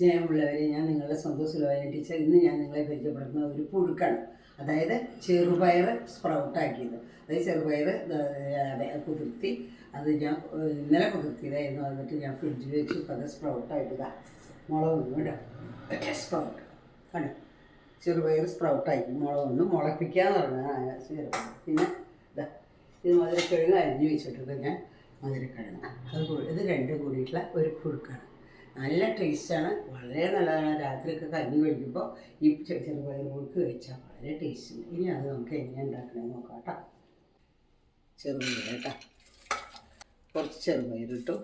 സ്നേഹമുള്ളവരെ ഞാൻ നിങ്ങളുടെ സ്വന്തം സുലഭന ടീച്ചർ ഇന്ന് ഞാൻ നിങ്ങളെ പരിചയപ്പെടുത്തുന്ന ഒരു പുഴുക്കാണ്. അതായത് ചെറുപയർ സ്പ്രൗട്ടാക്കിയത്. അതായത് ചെറുപയർ കുതിർത്തി. അത് ഞാൻ ഇന്നലെ കുതിർത്തിയതായിരുന്നു. എന്നിട്ട് ഞാൻ ഫ്രിഡ്ജിൽ വെച്ച്. ഇപ്പം അത് സ്പ്രൗട്ടായിട്ടതാ. മുളകൊന്നും കേട്ടോ സ്പ്രൗട്ട്. കണ്ടോ? ചെറുപയർ സ്പ്രൗട്ടായി. മുളകൊന്നും മുളപ്പിക്കുക എന്ന് പറഞ്ഞാൽ ചെറുപയർ. പിന്നെ ഇതാ ഇത് മധുരക്കിഴങ്ങ് അരിഞ്ഞു വെച്ചിട്ടുണ്ട് ഞാൻ മധുരക്കിഴങ്ങ്. അത് ഇത് രണ്ടും കൂടിയിട്ടുള്ള ഒരു പുഴുക്കാണ്. നല്ല ടേസ്റ്റാണ്. വളരെ നല്ലതാണ്. രാത്രിയൊക്കെ കഞ്ഞി കഴിക്കുമ്പോൾ ഈ ചെറുപയർ പുഴുക്ക് കഴിച്ചാൽ വളരെ ടേസ്റ്റ് ഉണ്ട് ഇനി അത് നമുക്ക് എങ്ങനെ ഉണ്ടാക്കണമെന്ന് നോക്കാം കേട്ടോ. ചെറുപയർ കേട്ടോ. കുറച്ച് ചെറുപയർ ഇട്ടു.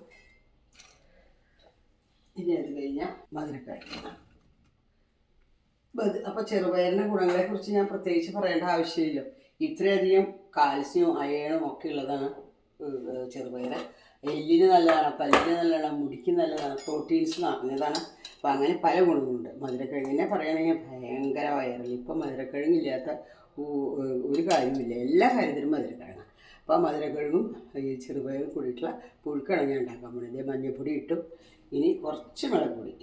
ഇനി അത് കഴിഞ്ഞാൽ മധുരക്കിഴങ്ങ് അപ്പോൾ ചെറുപയറിന്റെ ഗുണങ്ങളെക്കുറിച്ച് ഞാൻ പ്രത്യേകിച്ച് പറയേണ്ട ആവശ്യമില്ല. ഇത്രയധികം കാൽസ്യവും അയണും ഒക്കെ ഉള്ളതാണ് ചെറുപയർ എല്ലിന് നല്ലതാണ് പല്ലിന് നല്ലതാണ് മുടിക്ക് നല്ലതാണ് പ്രോട്ടീൻസ് നിറഞ്ഞതാണ് അപ്പോൾ അങ്ങനെ പല ഗുണങ്ങളുണ്ട്. മധുരക്കിഴങ്ങിനെ പറയുകയാണെങ്കിൽ ഭയങ്കര വയറിൽ ഇപ്പം മധുരക്കിഴങ്ങില്ലാത്ത ഒരു കാര്യമില്ല എല്ലാ കാര്യത്തിലും മധുരക്കിഴങ്ങാണ് അപ്പോൾ മധുരക്കിഴങ്ങും ഈ ചെറുപയറും കൂടിയിട്ടുള്ള പുഴുക്കിഴങ്ങ ഉണ്ടാക്കാൻ പോകുന്നത് മഞ്ഞൾപ്പൊടി ഇട്ടു. ഇനി കുറച്ച് മുളക് പൊടി.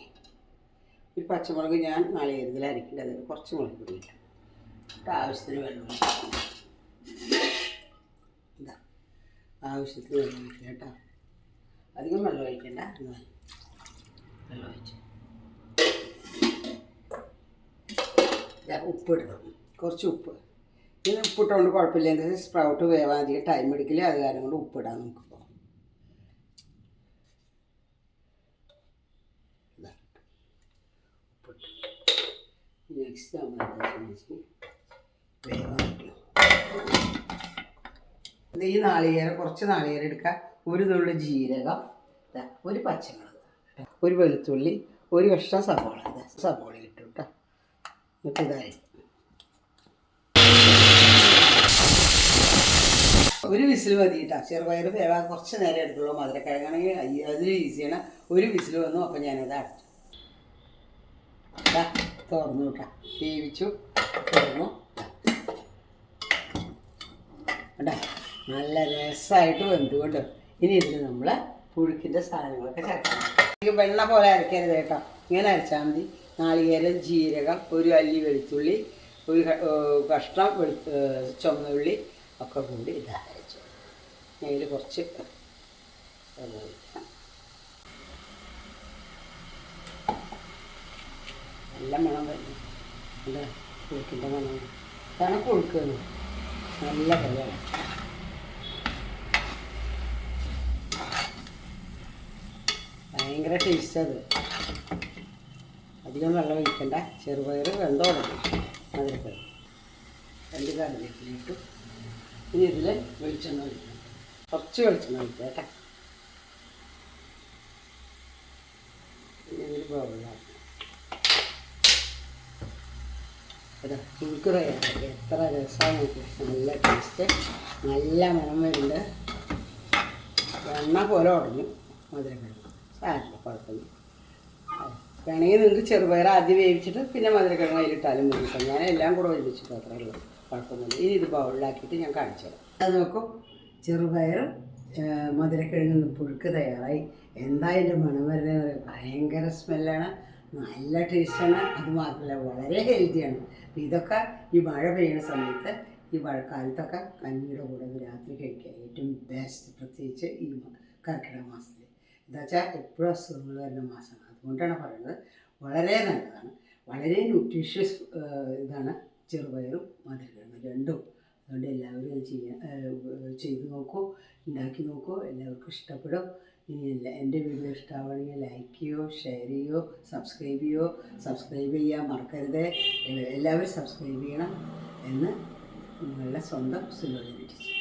ഒരു പച്ചമുളക് ഞാൻ നാളികേരത്തിൽ അരക്കേണ്ടത് കുറച്ച് മുളക് പൊടി ഇട്ടു. ആവശ്യത്തിന് വെള്ളം. ഇതാ. ആവശ്യത്തിന് വെള്ളം കേട്ടോ. അധികം വെള്ളം ഒഴിക്കണ്ട. എന്നാൽ വെള്ളം ഒഴിച്ചു. ഉപ്പിടണം. കുറച്ച് ഉപ്പ്. ഇത് ഉപ്പിട്ടുകൊണ്ട് കുഴപ്പമില്ല. എന്താ സ്പ്രൗട്ട് വേവാൻ അധികം ടൈം എടുക്കില്ല. അത് കാരണം കൊണ്ട് ഉപ്പിടാം നമുക്കിപ്പോൾ ഉപ്പിട്ടു. നെക്സ്റ്റ് നമ്മൾ എന്താ വെച്ചാൽ വേവാൻ പറ്റും ഈ നാളികേരം കുറച്ച് നാളികേരം എടുക്കുക ഒരു തുള്ളി ജീരകം ഒരു പച്ചമുളക് ഒരു വെളുത്തുള്ളി ഒരു കഷ്ണം സവോള സവോള കിട്ടും കേട്ടോ എന്നിട്ട് ഇതായി ഒരു വിസിൽ മതി കേട്ടോ ചെറുപയർ വേവാൻ കുറച്ച് നേരം എടുക്കുള്ളൂ മധുരക്കിഴങ്ങാണെങ്കിൽ അതിൽ ഈസിയാണ് ഒരു വിസിൽ വന്നു അപ്പം ഞാനത് അടച്ചു. തുറന്നു കേട്ടോ വേവിച്ചു തുറന്നു കേട്ടോ നല്ല രസമായിട്ട് വെന്തു കേട്ടോ. ഇനി ഇതിൽ നമ്മൾ പുഴുക്കിന്റെ സാധനങ്ങളൊക്കെ ചേർക്കണം. വെണ്ണ പോലെ അരക്കരുത് കേട്ടോ. ഇങ്ങനെ അരച്ചാൽ മതി. നാളികേരം ജീരകം ഒരു അല്ലി വെളുത്തുള്ളി ഒരു കഷ്ണം വെളു ചുമന്നുള്ളി ഒക്കെ കൂടി ഇത് അതിൽ കുറച്ച് നല്ല മണം വരുന്നു നല്ല പുഴുക്കിന്റെ മണം? ഇതാണ് പുഴുക്കുന്നത് നല്ല കറിയാണ്. ഭയങ്കര ടേസ്റ്റ് അത്. അധികം വെള്ളം ഒഴിക്കണ്ട. ചെറുപയർ വെന്തോളം മധുരപ്പയർ രണ്ട് കറിവേപ്പിലിട്ടു ഇനി ഇതിൽ വെളിച്ചെണ്ണ ഒഴിക്കണം. കുറച്ച് വെളിച്ചെണ്ണ ഒഴിക്കാം കേട്ടോ. എത്ര രസമാണ് നല്ല ടേസ്റ്റ് നല്ല മണം വരുന്നുണ്ട്. എണ്ണ പോലെ ഉടഞ്ഞു. മധുരക്കിഴങ്ങ് സാരില്ല കുഴപ്പമില്ല. ആ, വേണമെങ്കിൽ നിങ്ങൾക്ക് ചെറുപയർ ആദ്യം വേവിച്ചിട്ട് പിന്നെ മധുരക്കിഴങ്ങ് അതിലിട്ടാലും മതി ഞാൻ എല്ലാം കൂടെ ഒരുമിച്ചിട്ട് അത്രേ ഉള്ളൂ. കുഴപ്പമൊന്നുമില്ല. ഇനി ഇത് ബൗളിലാക്കിയിട്ട് ഞാൻ കാണിച്ചു തരാം. അത് നോക്കും. ചെറുപയറും മധുരക്കിഴങ്ങ് പുഴുക്ക് തയ്യാറായി. എന്തായാലും അതിന്റെ മണം വരുന്നത് ഭയങ്കര സ്മെല്ലാണ്. നല്ല ടേസ്റ്റാണ്. അത് മാത്രമല്ല വളരെ ഹെൽത്തിയാണ്. ഇതൊക്കെ ഈ മഴ പെയ്യുന്ന സമയത്ത് ഈ മഴക്കാലത്തൊക്കെ കഞ്ഞിയുടെ കൂടെ രാത്രി കഴിക്കുക ഏറ്റവും ബെസ്റ്റ് പ്രത്യേകിച്ച് ഈ കർക്കിടക മാസത്തിൽ എന്താ വെച്ചാൽ എപ്പോഴും അസുഖങ്ങൾ വരുന്ന മാസമാണ്. അതുകൊണ്ടാണ് പറയുന്നത് വളരെ നല്ലതാണ്. വളരെ ന്യൂട്രീഷ്യസ് ഇതാണ് ചെറുപയറും മധുരക്കിഴങ്ങും രണ്ടും. അതുകൊണ്ട് എല്ലാവരും ചെയ്യാൻ ചെയ്ത് നോക്കൂ ഉണ്ടാക്കി നോക്കൂ. എല്ലാവർക്കും ഇഷ്ടപ്പെടും. ഇനി എല്ലാ എന്റെ വീഡിയോ ഇഷ്ടമാവുകയാണെങ്കിൽ ലൈക്ക് ചെയ്യോ ഷെയർ ചെയ്യോ സബ്സ്ക്രൈബ് ചെയ്യോ സബ്സ്ക്രൈബ് ചെയ്യാൻ മറക്കരുത്. എല്ലാവരും സബ്സ്ക്രൈബ് ചെയ്യണം എന്ന് നിങ്ങളുടെ സ്വന്തം സുലോചന ടീച്ചർ.